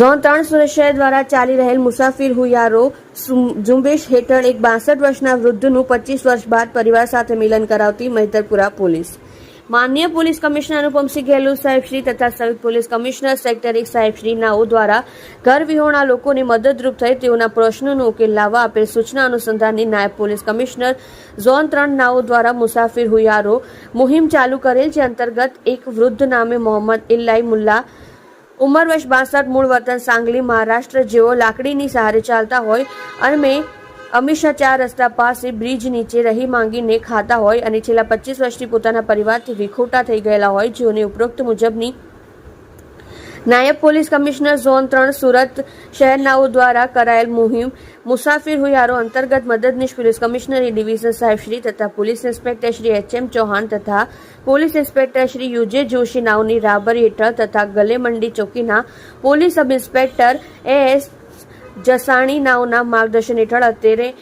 Zone ત્રણ સુરત દ્વારા ચાલી રહેલ મુસાફિર હુયારો ઝુંબેશ હેઠળ એક બાસઠ વર્ષના વૃદ્ધનું પચીસ વર્ષ બાદ પરિવાર સાથે મિલન કરાવતી મહેતરપુરા પોલીસ. માન્ય પોલીસ કમિશનર અનુપમસિંહ ગેહલોત સાહેબશ્રી તથા સંયુક્ત પોલીસ કમિશનર સેક્ટર એક સાહેબશ્રી નાઓ દ્વારા ઘર વિહોણા લોકોને મદદરૂપ થઈ તેઓના પ્રશ્નોનો ઉકેલ લાવવા આપેલ સૂચના અનુસંધાનની નાયબ પોલીસ કમિશનર ઝોન ત્રણ નાઓ દ્વારા મુસાફિર હુયારો મુહિમ ચાલુ કરેલ જે અંતર્ગત એક વૃદ્ધ નામે મોહમ્મદ ઇલ્લાઈ મુલ્લા ઉંમર વર્ષ બાસઠ મૂળ વતન સાંગલી, મહારાષ્ટ્ર જેઓ લાકડીની સહારે ચાલતા હોય અને અમીષા ચાર રસ્તા પાસે બ્રિજ નીચે રહી માંગીને ખાતા હોય અને છેલ્લા પચીસ વર્ષથી પોતાના પરિવારથી વિખોટા થઈ ગયેલા હોય, જેઓને ઉપરોક્ત મુજબની નાયબ પોલીસ કમિશનર ઝોન ત્રણ સુરત શહેરનાઓ દ્વારા કરાયેલ મુહિમ મુસાફિર હુયારો અંતર્ગત મદદનીશ પોલીસ કમિશનર એ ડિવિઝન સાહેબ શ્રી તથા police inspector Shri H M Chauhan તથા police inspector Shri U J Joshi નાઉની રાબરી હેઠળ તથા Gale Mandi ચોકીના police sub inspector A S Jasani નાવના માર્ગદર્શન હેઠળ અત્યારે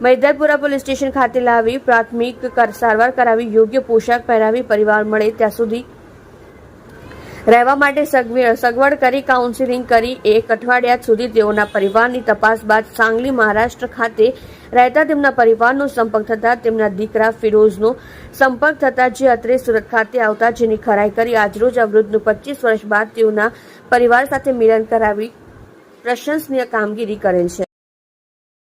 મૈદરપુરા પોલીસ સ્ટેશન ખાતે લાવી પ્રાથમિક સારવાર કરાવી યોગ્ય પોશાક પહેરાવી પરિવાર મળે ત્યાં સુધી રહેવા માટે સગવડ કરી કાઉન્સિલિંગ કરી એક અઠવાડિયા સુધી તેઓના પરિવારની તપાસ બાદ સાંગલી મહારાષ્ટ્ર ખાતે રહેતા તેમના પરિવારનો સંપર્ક થતા તેમના દીકરા ફિરોઝનો સંપર્ક થતા જે અત્રે સુરત ખાતે આવતા જેની ખરાઈ કરી આજરોજ અવરોધનું પચીસ વર્ષ બાદ તેઓના પરિવાર સાથે મિલન કરાવી પ્રશંસનીય કામગીરી કરેલ છે.